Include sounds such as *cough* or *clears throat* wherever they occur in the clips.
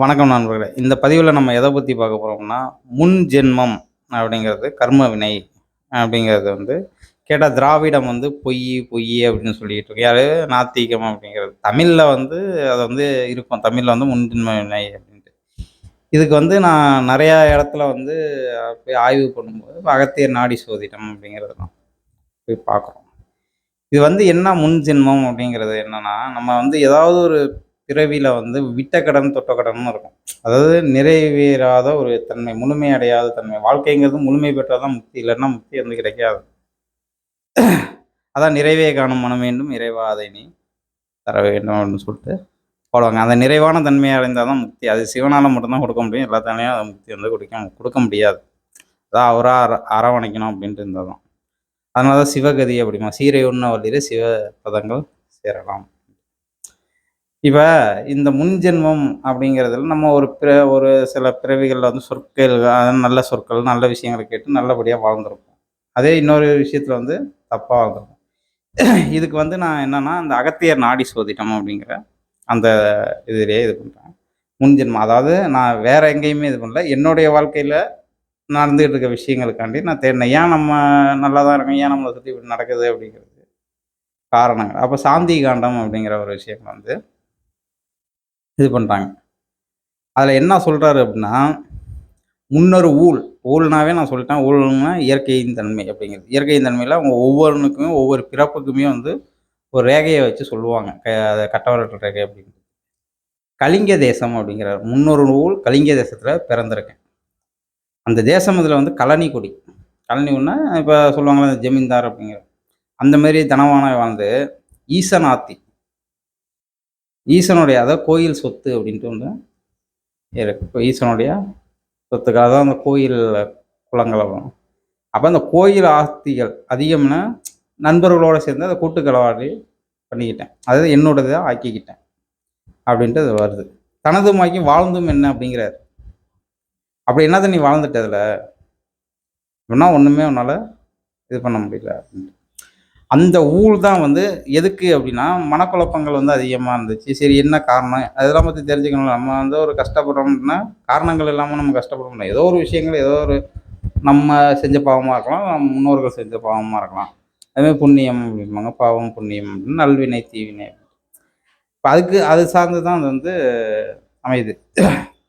வணக்கம் நண்பர்களே. இந்த பதிவில் நம்ம எதை பற்றி பார்க்க போகிறோம்னா முன் ஜென்மம் அப்படிங்கிறது கர்ம வினை அப்படிங்கிறது வந்து கேட்டால் திராவிடம் வந்து பொய் பொய் அப்படின்னு சொல்லிட்டு இருக்கு. யார்? நாத்திகம் அப்படிங்கிறது. தமிழில் வந்து அது வந்து இருக்கும். தமிழில் வந்து முன் ஜென்ம வினை அப்படின்ட்டு. இதுக்கு வந்து நான் நிறையா இடத்துல வந்து போய் ஆய்வு பண்ணும்போது அகத்தியர் நாடி சோதிடம் அப்படிங்கிறது தான் போய் பார்க்குறோம். இது வந்து என்ன முன் ஜென்மம் அப்படிங்கிறது என்னென்னா நம்ம வந்து ஏதாவது ஒரு பிறவியில் வந்து விட்ட கடன் தொட்ட கடன்னு இருக்கும். அதாவது நிறைவேறாத ஒரு தன்மை முழுமை அடையாத தன்மை. வாழ்க்கைங்கிறது முழுமை பெற்றால் தான் முக்தி இல்லைன்னா முக்தி வந்து கிடைக்காது. அதான் நிறைவே காணும் மனம் வேண்டும் இறைவா அதை நீ தர வேண்டும் அப்படின்னு சொல்லிட்டு போடுவாங்க. அந்த நிறைவான தன்மையை அடைந்தால் தான் முக்தி. அது சிவனால் மட்டும்தான் கொடுக்க முடியும். எல்லாத்தாலையும் அதை முக்தி வந்து கொடுக்க கொடுக்க முடியாது. அதான் அவராக அர அரவணைக்கணும் அப்படின்ட்டு இருந்தால் தான் அதனால தான் சிவகதி அப்படிமா. சீரை உண்ண வழியில் சிவ பதங்கள் சேரலாம். இப்போ இந்த முன்ஜென்மம் அப்படிங்கிறதுல நம்ம ஒரு பிற ஒரு சில பிறவிகளில் வந்து சொற்கள் அதாவது நல்ல சொற்கள் நல்ல விஷயங்களை கேட்டு நல்லபடியாக வாழ்ந்துருப்போம். அதே இன்னொரு விஷயத்தில் வந்து தப்பாக வாழ்ந்துருப்போம். *clears throat* இதுக்கு வந்து நான் என்னன்னா அந்த அகத்தியர் நாடி சோதிட்டம் அப்படிங்கிற அந்த இதுலேயே இது பண்ணுறேன் முன்ஜென்மம் அதாவது நான் வேற எங்கேயுமே இது பண்ணல. என்னுடைய வாழ்க்கையில் நடந்துகிட்டு இருக்க விஷயங்களுக்காண்டி நான் தேடினேன். ஏன் நம்ம நல்லா தான் இருக்கோம்? ஏன் நம்மளை சுற்றி இப்படி நடக்குது அப்படிங்கிறது. காரணங்கள். அப்போ சாந்தி காண்டம் அப்படிங்கிற ஒரு விஷயம் வந்து இது பண்ணுறாங்க அதில் என்ன சொல்கிறாரு அப்படின்னா முன்னொரு ஊழ் ஊழ்னாவே நான் சொல்லிட்டேன் ஊழ்னா இயற்கையின் தன்மை அப்படிங்கிறது. இயற்கையின் தன்மையில் அவங்க ஒவ்வொருனுக்குமே ஒவ்வொரு பிறப்புக்குமே வந்து ஒரு ரேகையை வச்சு சொல்லுவாங்க. க அதை கட்டவரட்டு ரேகை அப்படின்னு கலிங்க தேசம் அப்படிங்கிறார். முன்னொரு ஊழ் கலிங்க தேசத்தில் பிறந்திருக்கேன் அந்த தேசம் இதில் வந்து கழனி கொடி. கழனி கொடினா இப்போ சொல்லுவாங்களே ஜமீன்தார் அப்படிங்கிற. அந்த மாதிரி தனவான வாழ்ந்து ஈசனாத்தி ஈசனுடைய அதாவது கோயில் சொத்து அப்படின்ட்டு ஒன்று இருக்கு இப்போ ஈசனுடைய சொத்துக்கள் அதான் அந்த கோயில் குளங்களை வரும். அப்போ அந்த கோயில் ஆஸ்திகள் அதிகம்னா நண்பர்களோடு சேர்ந்து அதை கூட்டுக்களவாடி பண்ணிக்கிட்டேன். அதாவது என்னோடதாக ஆக்கிக்கிட்டேன் அப்படின்ட்டு அது வருது. தனதுமாக்கி வாழ்ந்தும் என்ன அப்படிங்கிறார். அப்படி என்ன நீ வாழ்ந்துட்டதில் அப்படின்னா ஒன்றுமே உன்னால் இது பண்ண முடியல அப்படின்ட்டு. அந்த ஊழ் தான் வந்து எதுக்கு அப்படின்னா மனக்குழப்பங்கள் வந்து அதிகமாக இருந்துச்சு. சரி என்ன காரணம்? அதெல்லாம் பற்றி தெரிஞ்சுக்கணும் நம்ம வந்து ஒரு கஷ்டப்படுறோம்னா காரணங்கள் இல்லாமல் நம்ம கஷ்டப்பட முடியும் ஏதோ ஒரு விஷயங்கள் ஏதோ ஒரு நம்ம செஞ்ச பாவமாக இருக்கலாம் நம்ம முன்னோர்கள் செஞ்ச பாவமாக இருக்கலாம். அதுமாதிரி புண்ணியம் அப்படிம்பாங்க. பாவம் புண்ணியம் அப்படின்னு நல்வினை தீவினை. இப்போ அதுக்கு அது சார்ந்து தான் அது வந்து அமையுது.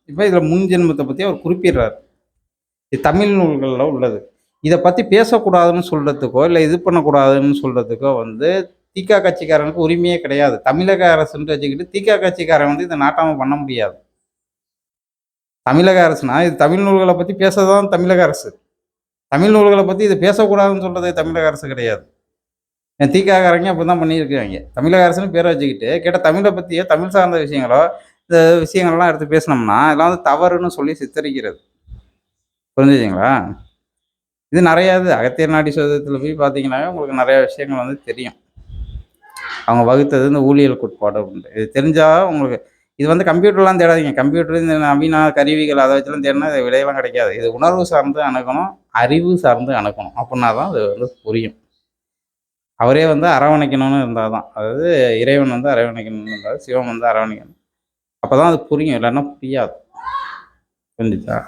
இப்போ இதில் முன் ஜென்மத்தை பற்றி அவர் குறிப்பிடுறாரு. இது தமிழ் நூல்களில் உள்ளது. இதை பற்றி பேசக்கூடாதுன்னு சொல்கிறதுக்கோ இல்லை இது பண்ணக்கூடாதுன்னு சொல்கிறதுக்கோ வந்து திகா கட்சிக்காரனுக்கு உரிமையே கிடையாது. தமிழக அரசுன்ட்டு வச்சுக்கிட்டு திகா கட்சிக்காரன் வந்து இதை நாட்டாமல் பண்ண முடியாது. தமிழக அரசுனா இது தமிழ் நூல்களை பற்றி பேசதான் தமிழக அரசு. தமிழ் நூல்களை பற்றி இதை பேசக்கூடாதுன்னு சொல்கிறது தமிழக அரசு கிடையாது. என் தீக்காக்காரங்க அப்படி தான் பண்ணியிருக்காங்க. தமிழக அரசுன்னு பேரை வச்சுக்கிட்டு கேட்ட தமிழை பற்றியோ தமிழ் சார்ந்த விஷயங்களோ இந்த விஷயங்கள்லாம் எடுத்து பேசினோம்னா இதெல்லாம் வந்து தவறுன்னு சொல்லி சித்தரிக்கிறது. புரிஞ்சுச்சிங்களா இது நிறையா இது அகத்தியர் நாடி சோதத்தில் போய் பார்த்தீங்கன்னாவே உங்களுக்கு நிறைய விஷயங்கள் வந்து தெரியும். அவங்க வகுத்தது இந்த ஊழியல் கோட்பாடு அப்படின்ட்டு இது தெரிஞ்சால் உங்களுக்கு இது வந்து கம்ப்யூட்டர்லாம் தேடாதீங்க. கம்ப்யூட்டர் இந்த நவீன கருவிகள் அதை வச்சுலாம் தேடினா இது விடையெல்லாம் கிடைக்காது. இது உணர்வு சார்ந்து அணுகணும் அறிவு சார்ந்து அணுகணும். அப்படின்னா தான் அது வந்து புரியும். அவரே வந்து அரவணைக்கணும்னு இருந்தால் தான். அதாவது இறைவன் வந்து அரவணைக்கணும்னு இருந்தால் சிவம் வந்து அரவணைக்கணும். அப்போ தான் அது புரியும். இல்லைன்னா புரியாது. புரிஞ்சுச்சா